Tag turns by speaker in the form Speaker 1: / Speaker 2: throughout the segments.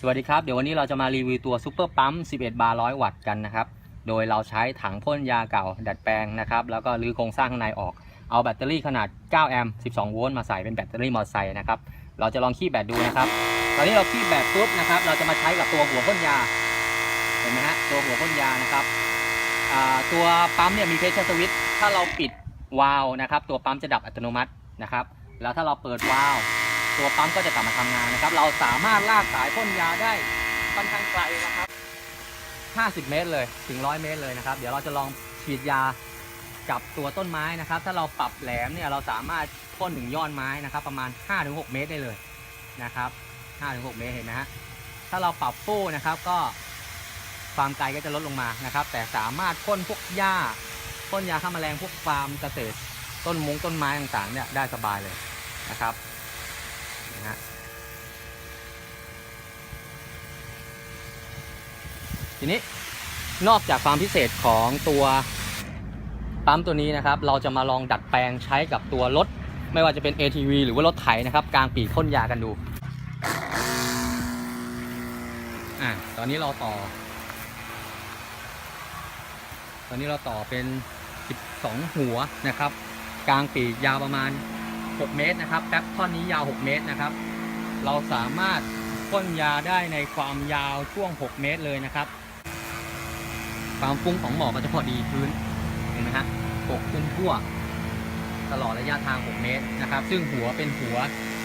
Speaker 1: สวัสดีครับ เดี๋ยววันนี้เราจะมารีวิวตัวซูเปอร์ปั๊ม 11 บาร์ 100 วัตต์กันนะครับ โดยเราใช้ถังพ่นยาเก่าดัดแปลงนะครับ แล้วก็รื้อโครงสร้างข้างในออก เอาแบตเตอรี่ขนาด 9 แอมป์ 12 โวลต์มาใส่เป็นแบตเตอรี่มอเตอร์ไซค์นะครับ เราจะลองขี้แบตดูนะครับ ตอนนี้เราขี้แบตปุ๊บนะครับ เราจะมาใช้กับตัวหัวพ่นยา เห็นไหมฮะ ตัวหัวพ่นยานะครับ ตัวปั๊มเนี่ยมีเพชรสวิตช์ถ้าเราปิดวาล์วนะครับ ตัวปั๊มจะดับอัตโนมัตินะครับ แล้วถ้าเราเปิดวาล์ว ตัวปั๊มก็จะกลับมาทำงานนะครับ เราสามารถลากสายพ่นยาได้ค่อนข้างไกลนะครับ 50 เมตรเลยถึง 100 เมตรเลยนะครับ เดี๋ยวเราจะลองฉีดยากับตัวต้นไม้นะครับ ถ้าเราปรับแหลมเนี่ยเราสามารถพ่นถึงยอดไม้นะครับ ประมาณ 5-6 เมตรได้เลยนะครับ 5-6 เมตรเห็นไหมฮะถ้าเราปรับฟู่นะครับก็ความไกลก็จะลดลงมานะครับ แต่สามารถพ่นพวกหญ้าพ่นยาฆ่าแมลงพวกฟาร์มเกษตร ต้นมุ้งต้นไม้ต่างๆเนี่ยได้สบายเลยนะครับ ฮะทีนี้นอกจากความพิเศษของตัวปั๊มตัวนี้นะครับ เราจะมาลองดัดแปลงใช้กับตัวรถ ไม่ว่าจะเป็น ATV หรือว่ารถไถนะครับ กลางปีกพ่นยากันดูอะตอนนี้เราต่อ ตอนนี้เราต่อเป็น 12 หัวนะครับ กลางปีกยาวประมาณ 6 เมตรนะครับแป๊บท่อนนี้ยาว 6 เมตรนะครับ เราสามารถพ่นยาได้ในความยาวช่วง 6 เมตรเลยนะครับ ความฟุ้งของหมอกก็จะพอดีพื้นเห็นไหมฮะปกคลุมทั่ว ตลอดระยะทาง 6 เมตรนะครับ ซึ่งหัวเป็นหัว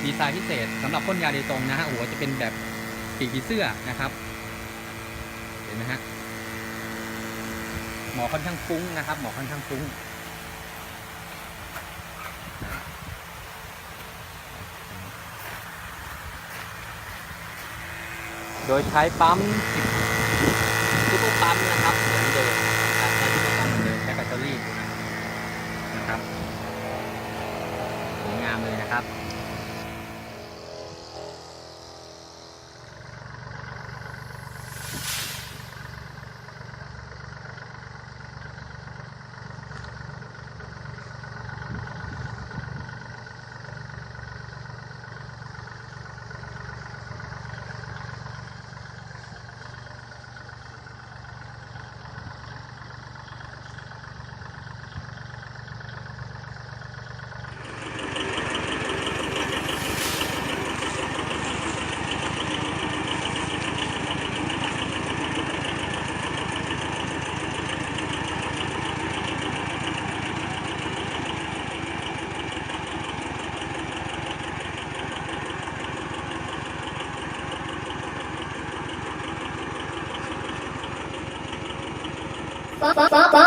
Speaker 1: ดีไซน์พิเศษสำหรับพ่นยาโดยตรงนะฮะหัวจะเป็นแบบปีกผีเสื้อนะครับ เห็นไหมฮะหมอกค่อนข้างฟุ้งนะครับ หมอกค่อนข้างฟุ้ง โดยใช้ปั๊มซุปเปอร์ปั๊มนะครับเหมือนเดิมนะครับใช้ซุปเปอร์ปั๊มเหมือนเดิมใช้แบตเตอรี่นะครับสวยงามเลยนะครับ
Speaker 2: ป๊